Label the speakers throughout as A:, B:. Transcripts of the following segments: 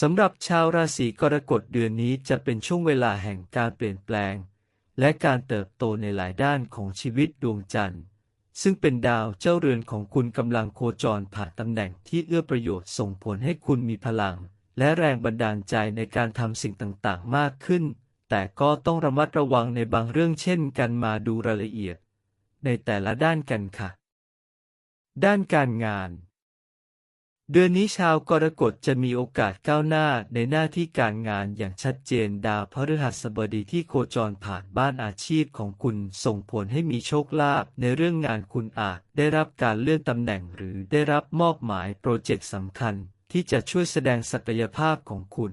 A: สำหรับชาวราศีกรกฎเดือนนี้จะเป็นช่วงเวลาแห่งการเปลี่ยนแปลง และการเติบโตในหลายด้านของชีวิตดวงจันทร์ ซึ่งเป็นดาวเจ้าเรือนของคุณกำลังโคจรผ่านตำแหน่งที่เอื้อประโยชน์ส่งผลให้คุณมีพลัง และแรงบันดาลใจในการทำสิ่งต่างๆ มากขึ้น แต่ก็ต้องระมัดระวังในบางเรื่องเช่นกันมาดูรายละเอียด ในแต่ละด้านกันค่ะ ด้านการงาน เดือนนี้ชาวกรกฎจะมีโอกาสก้าวหน้าในหน้าที่การงานอย่างชัดเจนดาวพฤหัสบดีที่โคจรผ่านบ้านอาชีพของคุณส่งผลให้มีโชคลาภในเรื่องงานคุณอาจได้รับการเลื่อนตำแหน่งหรือได้รับมอบหมายโปรเจกต์สำคัญที่จะช่วยแสดงศักยภาพของคุณ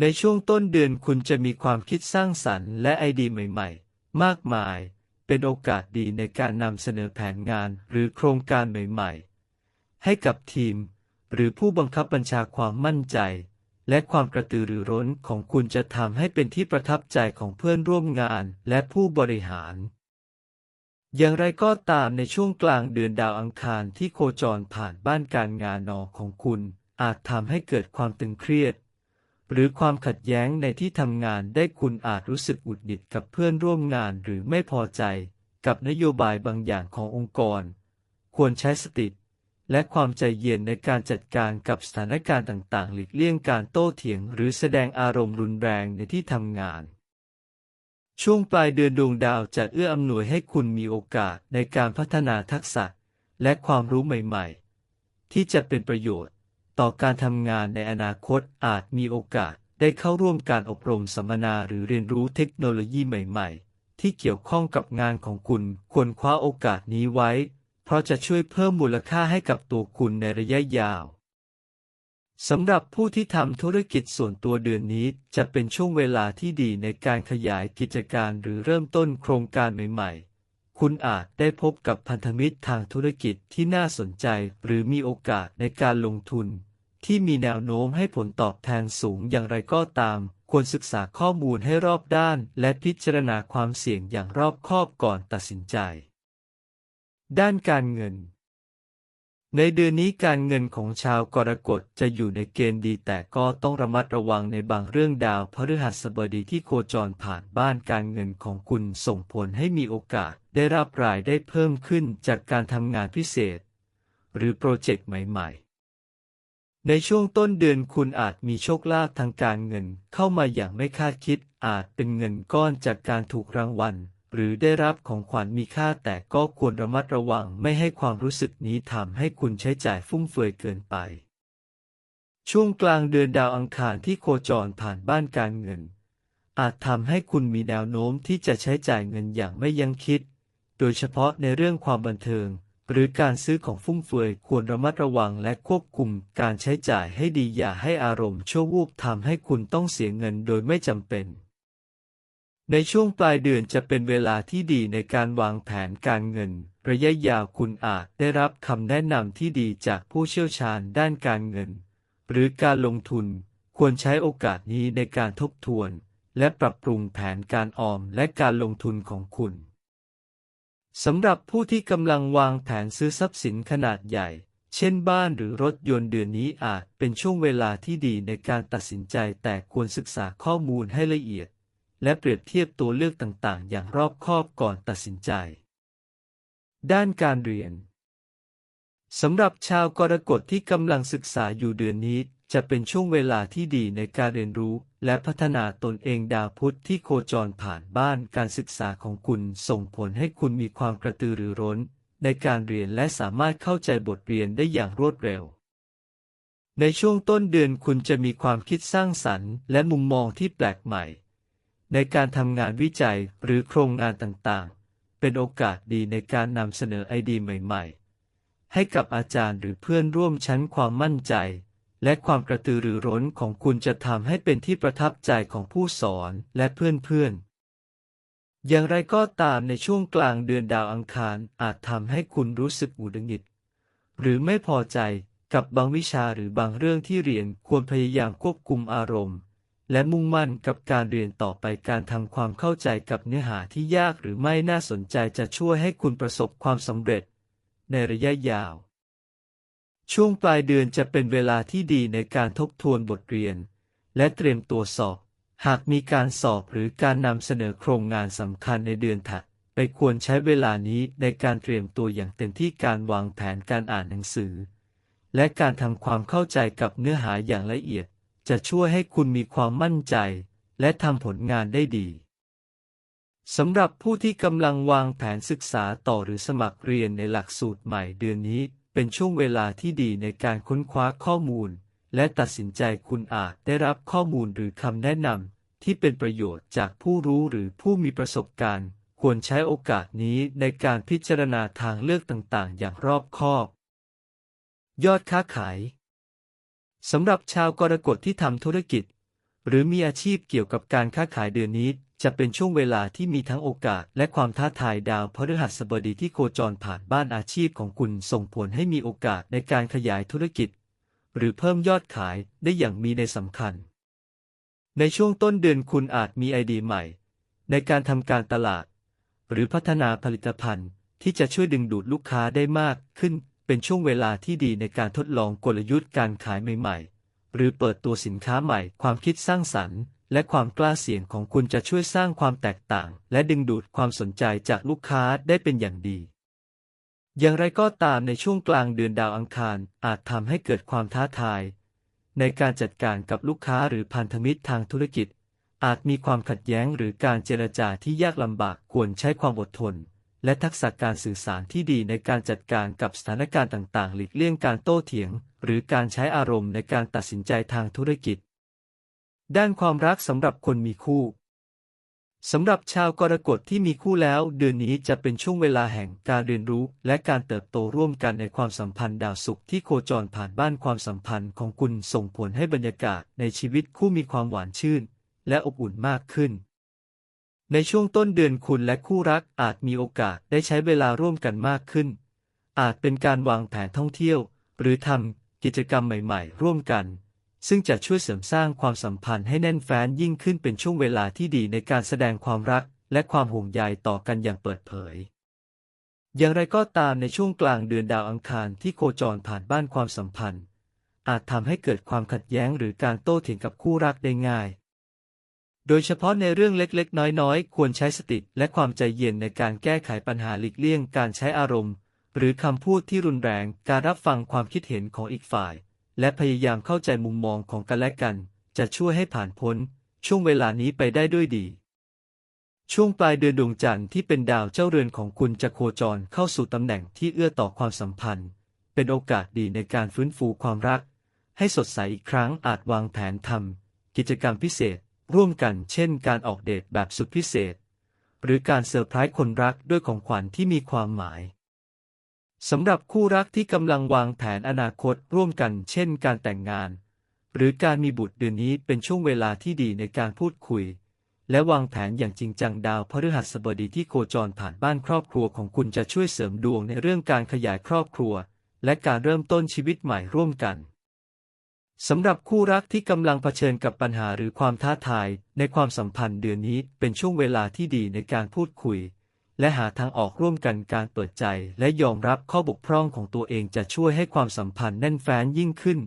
A: ในช่วงต้นเดือนคุณจะมีความคิดสร้างสรรค์และไอเดียใหม่ ๆ มากมาย เป็นโอกาสดีในการนำเสนอแผนงานหรือโครงการใหม่ ๆ ให้กับทีม หรือผู้บังคับบัญชาความมั่นใจ และความกระตือรือร้นของคุณจะทำให้เป็นที่ประทับใจของเพื่อนร่วมงานและผู้บริหาร อย่างไรก็ตามในช่วงกลางเดือนดาวอังคารที่โคจรผ่านบ้านการงานนอของคุณ อาจทำให้เกิดความตึงเครียด หรือความขัดแย้งในที่ทำงานได้คุณอาจรู้สึกอุดหงิดกับเพื่อนร่วมงานหรือไม่พอใจกับนโยบายบางอย่างขององค์กร ควรใช้สติ และความใจเย็นในการจัดการกับสถานการณ์ต่างๆ หลีกเลี่ยงการโต้เถียง หรือแสดงอารมณ์รุนแรงในที่ทำงาน ช่วงปลายเดือนดวงดาวจะเอื้ออำนวยให้คุณมีโอกาสในการพัฒนาทักษะ และความรู้ใหม่ ๆ ที่จะเป็นประโยชน์ ต่อการทำงานในอนาคตอาจมีโอกาสได้เข้าร่วมการอบรมสัมมนาหรือเรียนรู้เทคโนโลยีใหม่ ๆ ที่เกี่ยวข้องกับงานของคุณควรคว้าโอกาสนี้ไว้ ราะจะช่วยเพิ่มมูลค่าให้กับตัวคุณในระยะยาวสำหรับผู้ที่ทำธุรกิจส่วนตัวเดือนนี้จะเป็นช่วงเวลาที่ดีในการขยายกิจการหรือเริ่มต้นโครงการใหม่ๆ คุณอาจได้พบกับพันธมิตรทางธุรกิจที่น่าสนใจหรือมีโอกาสในการลงทุน ที่มีแนวโน้มให้ผลตอบแทนสูงอย่างไรก็ตาม ควรศึกษาข้อมูลให้รอบด้าน และพิจารณาความเสี่ยงอย่างรอบคอบก่อนตัดสินใจ ด้านการเงิน ในเดือนนี้การเงินของชาวกรกฎจะอยู่ในเกณฑ์ดีแต่ก็ต้องระมัดระวังในบางเรื่องดาวพฤหัสบดีที่โคจรผ่านบ้านการเงินของคุณส่งผลให้มีโอกาสได้รับรายได้เพิ่มขึ้นจากการทำงานพิเศษ หรือโปรเจกต์ใหม่ ๆในช่วงต้นเดือนคุณอาจมีโชคลาภทางการเงินเข้ามาอย่างไม่คาดคิดอาจเป็นเงินก้อนจากการถูกรางวัล หรือได้รับของขวัญมีค่าแต่ก็ควรระมัดระวังไม่ให้ความรู้สึกนี้ทำให้คุณใช้จ่ายฟุ่มเฟือยเกินไป ช่วงกลางเดือนดาวอังคารที่โคจรผ่านบ้านการเงิน อาจทำให้คุณมีแนวโน้มที่จะใช้จ่ายเงินอย่างไม่ยั้งคิด โดยเฉพาะในเรื่องความบันเทิง หรือการซื้อของฟุ่มเฟือยควรระมัดระวังและควบคุมการใช้จ่ายให้ดีอย่าให้อารมณ์ชั่ววูบทำให้คุณต้องเสียเงินโดยไม่จำเป็น ในช่วงปลายเดือนจะเป็นเวลาที่ดีในการวางแผนการเงิน ระยะยาวคุณอาจได้รับคำแนะนำที่ดีจากผู้เชี่ยวชาญด้านการเงิน หรือการลงทุน ควรใช้โอกาสนี้ในการทบทวน และปรับปรุงแผนการออมและการลงทุนของคุณสำหรับผู้ที่กำลังวางแผนซื้อทรัพย์สินขนาดใหญ่ เช่นบ้านหรือรถยนต์เดือนนี้อาจเป็นช่วงเวลาที่ดีในการตัดสินใจแต่ควรศึกษาข้อมูลให้ละเอียด และเปรียบเทียบตัวเลือกต่างๆ อย่างรอบคอบก่อนตัดสินใจ ด้านการเรียนสำหรับชาวกรกฎที่กำลังศึกษาอยู่เดือนนี้ จะเป็นช่วงเวลาที่ดีในการเรียนรู้ และพัฒนาตนเองดาวพุธที่โคจรผ่านบ้านการศึกษาของคุณส่งผลให้คุณมีความกระตือรือร้น ในการเรียนและสามารถเข้าใจบทเรียนได้อย่างรวดเร็ว ในช่วงต้นเดือนคุณจะมีความคิดสร้างสรรค์ และมุมมองที่แปลกใหม่ ในการทำงานวิจัยหรือโครงงานต่างๆ เป็นโอกาสดีในการนำเสนอไอเดียใหม่ ๆ ให้กับอาจารย์หรือเพื่อนร่วมชั้นความมั่นใจ และความกระตือรือร้นของคุณจะทำให้เป็นที่ประทับใจของผู้สอนและเพื่อนๆอย่างไรก็ตามในช่วงกลางเดือนดาวอังคารอาจทำให้คุณรู้สึกหงุดหงิด หรือไม่พอใจกับบางวิชาหรือบางเรื่องที่เรียนควรพยายามควบคุมอารมณ์ และมุ่งมั่นกับการเรียนต่อไปการทำความเข้าใจกับเนื้อหาที่ยากหรือไม่น่าสนใจจะช่วยให้คุณประสบความสำเร็จ ในระยะยาว ช่วงปลายเดือนจะเป็นเวลาที่ดีในการทบทวนบทเรียน และเตรียมตัวสอบ หากมีการสอบหรือการนำเสนอโครงงานสำคัญในเดือนถัดไปควรใช้เวลานี้ในการเตรียมตัวอย่างเต็มที่การวางแผนการอ่านหนังสือ และการทำความเข้าใจกับเนื้อหาอย่างละเอียด จะช่วยให้คุณมีความมั่นใจ และทำผลงานได้ดีสำหรับผู้ที่กำลังวางแผนศึกษาต่อหรือสมัครเรียนในหลักสูตรใหม่เดือนนี้ เป็นช่วงเวลาที่ดีในการค้นคว้าข้อมูล และตัดสินใจคุณอาจได้รับข้อมูลหรือคำแนะนำที่เป็นประโยชน์จากผู้รู้หรือผู้มีประสบการณ์ ควรใช้โอกาสนี้ในการพิจารณาทางเลือกต่างๆ อย่างรอบคอบ ยอดค้าขาย สำหรับชาวกรกฎที่ทำธุรกิจ หรือมีอาชีพเกี่ยวกับการค้าขายเดือนนี้ จะเป็นช่วงเวลาที่มีทั้งโอกาส และความท้าทายดาวพฤหัสบดีที่โคจรผ่านบ้านอาชีพของคุณส่งผลให้มีโอกาสในการขยายธุรกิจ หรือเพิ่มยอดขายได้อย่างมีในสำคัญ ในช่วงต้นเดือนคุณอาจมีไอเดียใหม่ ในการทำการตลาด หรือพัฒนาผลิตภัณฑ์ที่จะช่วยดึงดูดลูกค้าได้มากขึ้น เป็นช่วงเวลาที่ดีในการทดลองกลยุทธ์การขายใหม่ๆ หรือเปิดตัวสินค้าใหม่ ความคิดสร้างสรรค์ และความกล้าเสี่ยงของคุณจะช่วยสร้างความแตกต่าง และดึงดูดความสนใจจากลูกค้าได้เป็นอย่างดี อย่างไรก็ตามในช่วงกลางเดือนดาวอังคารอาจทำให้เกิดความท้าทาย ในการจัดการกับลูกค้าหรือพันธมิตรทางธุรกิจ อาจมีความขัดแย้งหรือการเจรจาที่ยากลำบากควรใช้ความอดทน และทักษะการสื่อสารที่ดีในการจัดการกับสถานการณ์ต่างๆ หลีกเลี่ยงการโต้เถียง หรือการใช้อารมณ์ในการตัดสินใจทางธุรกิจ ด้านความรักสำหรับคนมีคู่สำหรับชาวกรกฎที่มีคู่แล้ว เดือนนี้จะเป็นช่วงเวลาแห่งการเรียนรู้ และการเติบโตร่วมกันในความสัมพันธ์ดาวศุกร์ที่โคจรผ่านบ้านความสัมพันธ์ของคุณส่งผลให้บรรยากาศในชีวิตคู่มีความหวานชื่น และอบอุ่นมากขึ้น ในช่วงต้นเดือนคุณและคู่รักอาจมีโอกาสได้ใช้เวลาร่วมกันมากขึ้น อาจเป็นการวางแผนท่องเที่ยว หรือทำกิจกรรมใหม่ๆ ร่วมกัน ซึ่งจะช่วยเสริมสร้างความสัมพันธ์ให้แน่นแฟ้นยิ่งขึ้นเป็นช่วงเวลาที่ดีในการแสดงความรักและความห่วงใยต่อกันอย่างเปิดเผย อย่างไรก็ตามในช่วงกลางเดือนดาวอังคารที่โคจรผ่านบ้านความสัมพันธ์ อาจทำให้เกิดความขัดแย้งหรือการโต้เถียงกับคู่รักได้ง่าย โดยเฉพาะในเรื่องเล็กๆ น้อยๆ ควรใช้สติและความใจเย็นในการแก้ไขปัญหาหลีกเลี่ยงการใช้อารมณ์ หรือคำพูดที่รุนแรง การรับฟังความคิดเห็นของอีกฝ่าย และพยายามเข้าใจมุมมองของกันและกัน จะช่วยให้ผ่านพ้น ช่วงเวลานี้ไปได้ด้วยดี ช่วงปลายเดือนดวงจันทร์ที่เป็นดาวเจ้าเรือนของคุณจะโคจรเข้าสู่ตำแหน่งที่เอื้อต่อความสัมพันธ์ เป็นโอกาสดีในการฟื้นฟูความรัก ให้สดใสอีกครั้งอาจวางแผนทำกิจกรรมพิเศษ ร่วมกันเช่นการออกเดทแบบสุดพิเศษ หรือการเซอร์ไพรส์คนรักด้วยของขวัญที่มีความหมายสำหรับคู่รักที่กำลังวางแผนอนาคตร่วมกันเช่นการแต่งงาน หรือการมีบุตรเดือนนี้เป็นช่วงเวลาที่ดีในการพูดคุย และวางแผนอย่างจริงจังดาวพฤหัสบดีที่โคจรผ่านบ้านครอบครัวของคุณจะช่วยเสริมดวงในเรื่องการขยายครอบครัว และการเริ่มต้นชีวิตใหม่ร่วมกัน สำหรับคู่รักที่กำลังเผชิญกับปัญหาหรือความท้าทาย ในความสัมพันธ์เดือนนี้เป็นช่วงเวลาที่ดีในการพูดคุย และหาทางออกร่วมกันการเปิดใจ และยอมรับข้อบกพร่องของตัวเองจะช่วยให้ความสัมพันธ์แน่นแฟ้นยิ่งขึ้น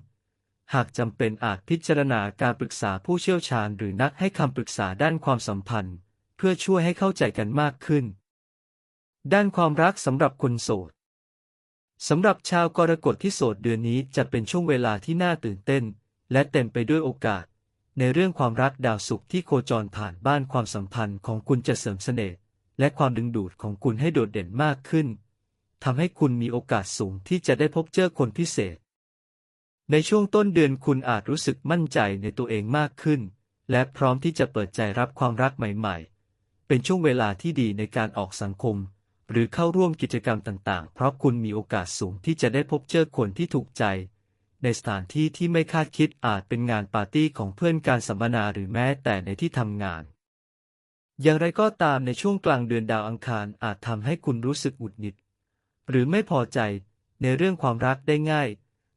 A: หากจำเป็นอาจพิจารณาการปรึกษาผู้เชี่ยวชาญ หรือนักให้คำปรึกษาด้านความสัมพันธ์ เพื่อช่วยให้เข้าใจกันมากขึ้น ด้านความรักสำหรับคนโสด สำหรับชาวกรกฎที่โสดเดือนนี้จะเป็นช่วงเวลาที่น่าตื่นเต้น และเต็มไปด้วยโอกาส ในเรื่องความรักดาวศุกร์ที่โคจรผ่านบ้านความสัมพันธ์ของคุณจะเสริมเสน่ห์และความดึงดูดของคุณให้โดดเด่นมากขึ้นทำให้คุณมีโอกาสสูงที่จะได้พบเจอคนพิเศษ ในช่วงต้นเดือนคุณอาจรู้สึกมั่นใจในตัวเองมากขึ้น และพร้อมที่จะเปิดใจรับความรักใหม่ ๆ เป็นช่วงเวลาที่ดีในการออกสังคม หรือเข้าร่วมกิจกรรมต่างๆ เพราะคุณมีโอกาสสูงที่จะได้พบเจอคนที่ถูกใจ ในสถานที่ที่ไม่คาดคิดอาจเป็นงานปาร์ตี้ของเพื่อนการสัมมนาหรือแม้แต่ในที่ทำงาน อย่างไรก็ตามในช่วงกลางเดือนดาวอังคารอาจทำให้คุณรู้สึกหงุดหงิด หรือไม่พอใจในเรื่องความรักได้ง่าย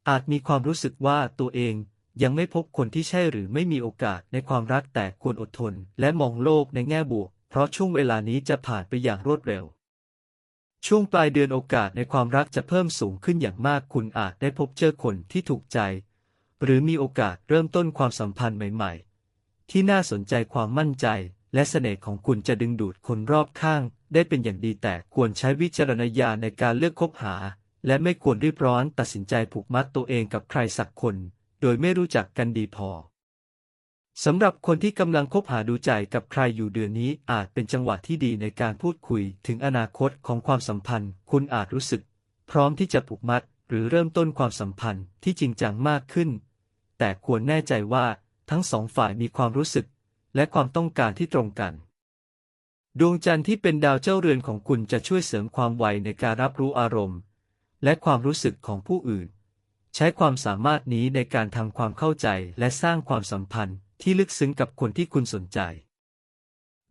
A: อาจมีความรู้สึกว่าตัวเองยังไม่พบคนที่ใช่หรือไม่มีโอกาสในความรักแต่ควรอดทน และมองโลกในแง่บวก เพราะช่วงเวลานี้จะผ่านไปอย่างรวดเร็ว ช่วงปลายเดือนโอกาสในความรักจะเพิ่มสูงขึ้นอย่างมากคุณอาจได้พบเจอคนที่ถูกใจ หรือมีโอกาสเริ่มต้นความสัมพันธ์ใหม่ ๆ ที่น่าสนใจความมั่นใจ และเสน่ห์ของคุณจะดึงดูดคนรอบข้าง ได้เป็นอย่างดีแต่ควรใช้วิจารณญาณในการเลือกคบหา และไม่ควรรีบร้อนตัดสินใจผูกมัดตัวเองกับใครสักคน โดยไม่รู้จักกันดีพอ สำหรับคนที่กำลังคบหาดูใจกับใครอยู่เดือนนี้อาจเป็นจังหวะที่ดีในการพูดคุยถึงอนาคตของความสัมพันธ์ คุณอาจรู้สึก พร้อมที่จะผูกมัด หรือเริ่มต้นความสัมพันธ์ที่จริงจังมากขึ้น แต่ควรแน่ใจว่าทั้งสองฝ่ายมีความรู้สึก และความต้องการที่ตรงกัน ดวงจันทร์ที่เป็นดาวเจ้าเรือนของคุณจะช่วยเสริมความไวในการรับรู้อารมณ์ และความรู้สึกของผู้อื่น ใช้ความสามารถนี้ในการทำความเข้าใจและสร้างความสัมพันธ์ ที่ลึกซึ้งกับคนที่คุณสนใจ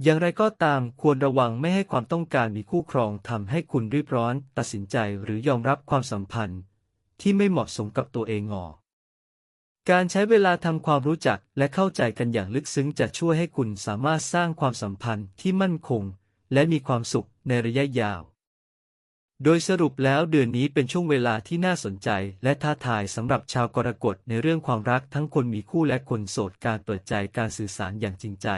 A: อย่างไรก็ตามควรระวังไม่ให้ความต้องการมีคู่ครองทำให้คุณรีบร้อน ตัดสินใจหรือยอมรับความสัมพันธ์ ที่ไม่เหมาะสมกับตัวเองงอการใช้เวลาทำความรู้จักและเข้าใจกันอย่างลึกซึ้งจะช่วยให้คุณสามารถสร้างความสัมพันธ์ที่มั่นคง และมีความสุขในระยะยาว โดยสรุปแล้วเดือนนี้เป็นช่วงเวลาที่น่าสนใจ และท้าทายสำหรับชาวกรกฎในเรื่องความรักทั้งคนมีคู่และคนโสดการเปิดใจการสื่อสารอย่างจริงใจ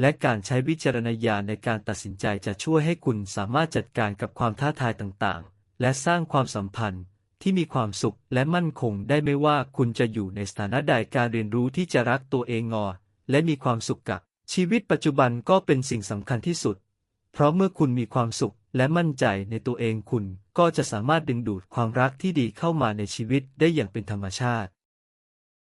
A: และการใช้วิจารณญาณในการตัดสินใจจะช่วยให้คุณสามารถจัดการกับความท้าทายต่างๆ และสร้างความสัมพันธ์ที่มีความสุขและมั่นคงได้ไม่ว่าคุณจะอยู่ในสถานะใดการเรียนรู้ที่จะรักตัวเองงอ และมีความสุขกับชีวิตปัจจุบันก็เป็นสิ่งสำคัญที่สุด เพราะเมื่อคุณมีความสุขและมั่นใจในตัวเองคุณก็จะสามารถดึงดูดความรักที่ดีเข้ามาในชีวิตได้อย่างเป็นธรรมชาติ